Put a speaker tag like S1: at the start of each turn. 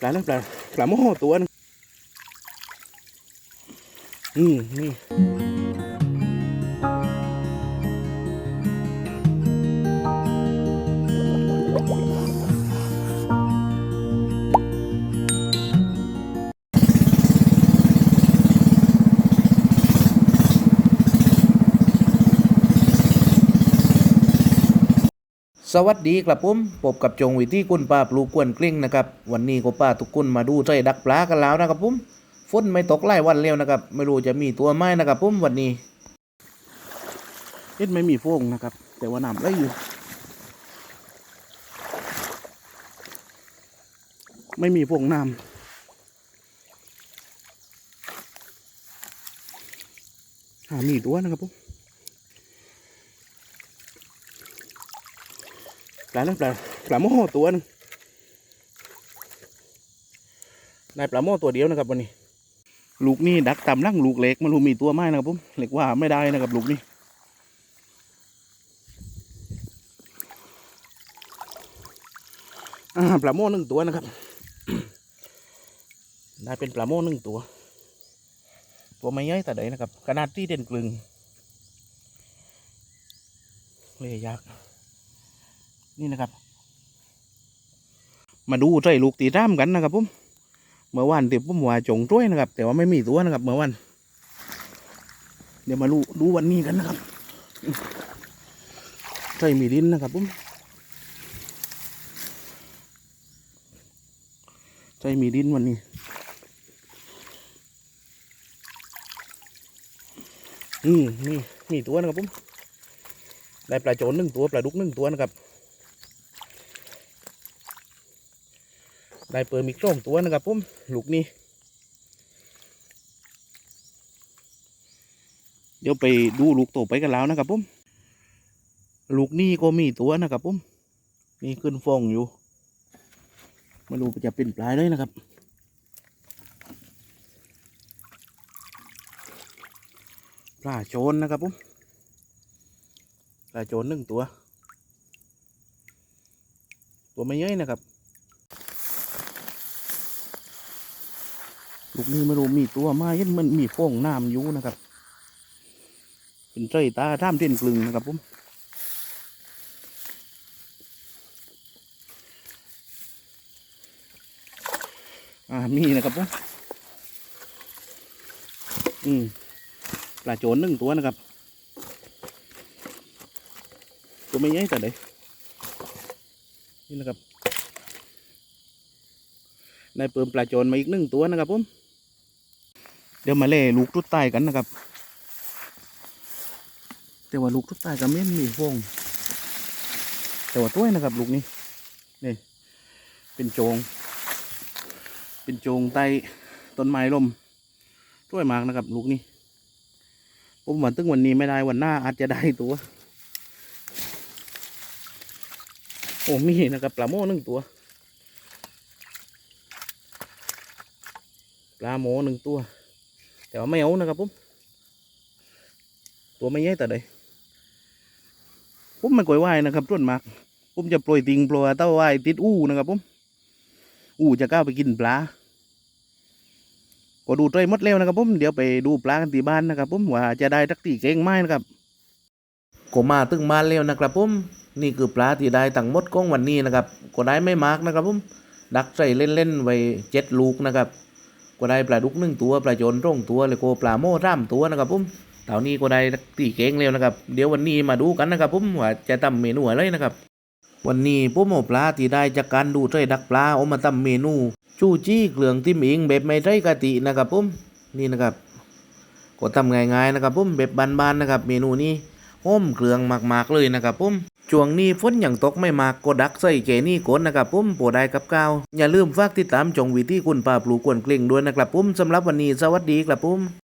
S1: ปลาแล้วปลาปลาโม่ตัวนึงอืมนี่ สวัสดีครับผมพบกับจงวิธีกุนป้าปลูกกวนกลิ้งนะครับ วันนี้ก็ป้าทุกคนมาดูใจดักปลากันแล้วนะครับผมฝนไม่ตกไล่วันแล้วนะครับ ไม่รู้จะมีตัวไม้นะครับผมวันนี้ เอ็ดไม่มีโฟงนะครับ แต่ว่าน้ำไหลอยู่ ไม่มีโฟงน้ำหามีตัวนะครับผม ปลาแล้วปลาปลาโม่ตัวนึงได้ปลาโม่ตัวเดียวนะครับวันนี้ ลูกนี่ดักตำลังลูกเล็กมันรู้มีตัวไหมนะครับผมเล็กว่าไม่ได้นะครับลูกนี่ปลาโม่หนึ่งตัวนะครับได้เป็นปลาโม่หนึ่งตัว ตัวไม่ใหญ่แต่ใดนะครับขนาดที่เด่นกลึงเลยยาก นี่นะครับ มาดูใจลูกตีร่ามกันนะครับผมเมื่อวานเดี๋ยวผมว่าจงจ้วยนะครับ แต่ว่าไม่มีตัวนะครับเมื่อวัน เดี๋ยวมาดูดูวันนี้กันนะครับใจมีดินนะครับผมใจมีดินวันนี้อืมนี่มีตัวนะครับผมได้ปลาโจนหนึ่งตัวปลาดุกหนึ่งตัวนะครับ ได้เปิดมิกสองตัวนะครับผมลูกนี้ เดี๋ยวไปดูลูกโตไปกันแล้วนะครับผมลูกนี้ก็มีตัวนะครับผมมีขึ้นฟองอยู่ไม่รู้จะเป็นปลายเลยนะครับปลาโจนนะครับผมปลาโจนหนึ่งตัว ตัวไม่เยอะนะครับ ลูกนี้ไม่รู้มีตัวมาเห็นมันมีฟองน้ำอยู่นะครับ เป็นใจตาท่ามเต้นกลึงนะครับผมอ่ามีนะครับผมอืมปลาโจนหนึ่งตัวนะครับ ตัวไม่ใหญ่แต่เด็นี่นะครับได้เปิมปลาโจนมาอีกหนึ่งตัวนะครับผม เดี๋ยวมาเล่ลูกทุดใต้กันนะครับ แต่ว่าลูกทุดใต้ก็ไม่มีฟองแต่ว่าตัวนะครับ ลูกนี้นี่เป็นโจง เป็นโจงใต้ต้นไม้ลมช่วยมากนะครับ ลูกนี้ผมว่าตึงวันนี้ไม่ได้วันหน้าอาจจะได้ตัวโอ้มีนะครับปลาโม่หนึ่งตัวปลาโมหนึ่งตัว แต่ว่าไม่เอานะครับผมตัวไม่ใหญ่แต่ใดผมไม่กล่อยว่ายนะครับต้นมากผมจะปล่อยติงปล่อยเต้าว่ายติดอู้นะครับผมอู้จะก้าวไปกินปลาก็ดูใจหมดแล้วนะครับผมเดี๋ยวไปดูปลากันที่บ้านนะครับผมว่าจะได้ทักตีเก่งไหมนะครับก็มาตึงบ้านแล้วนะครับผมนี่คือปลาที่ได้ตั้งมดของวันนี้นะครับ ก็ได้ไม่มากนะครับผมดักใส่เล่นๆไว้เจ็ดลูกนะครับ ก็ได้ปลาดุกหนึ่งตัวปลาโจนร่องตัวเลยก็ปลาโม่ร่ามตัวนะครับผมเต่านี้ก็ได้ตีเก่งแล้วนะครับ เดี๋ยววันนี้มาดูกันนะครับผมว่าจะทำเมนูอะไรนะครับ วันนี้ผมเอาปลาที่ได้จากการดูใจดักปลาเอามาทำเมนู ชูจี้เกลืองติมอิงแบบไม่ใช่กะทินะครับผมนี่นะครับก็ทำง่ายๆนะครับผมแบบบานๆนะครับ เมนูนี้หอมเกลืองมากๆเลยนะครับผม ช่วงนี้ฝนอย่างตกไม่มากก็ดักใส่เกนี่กนนะครับปุ้มปวดได้กับก้าวอย่าลืมฝากติดตามจงวิธีคุณป่าปลูกวนกลิ่งด้วยนะครับปุ้มสำหรับวันนี้สวัสดีครับปุ้ม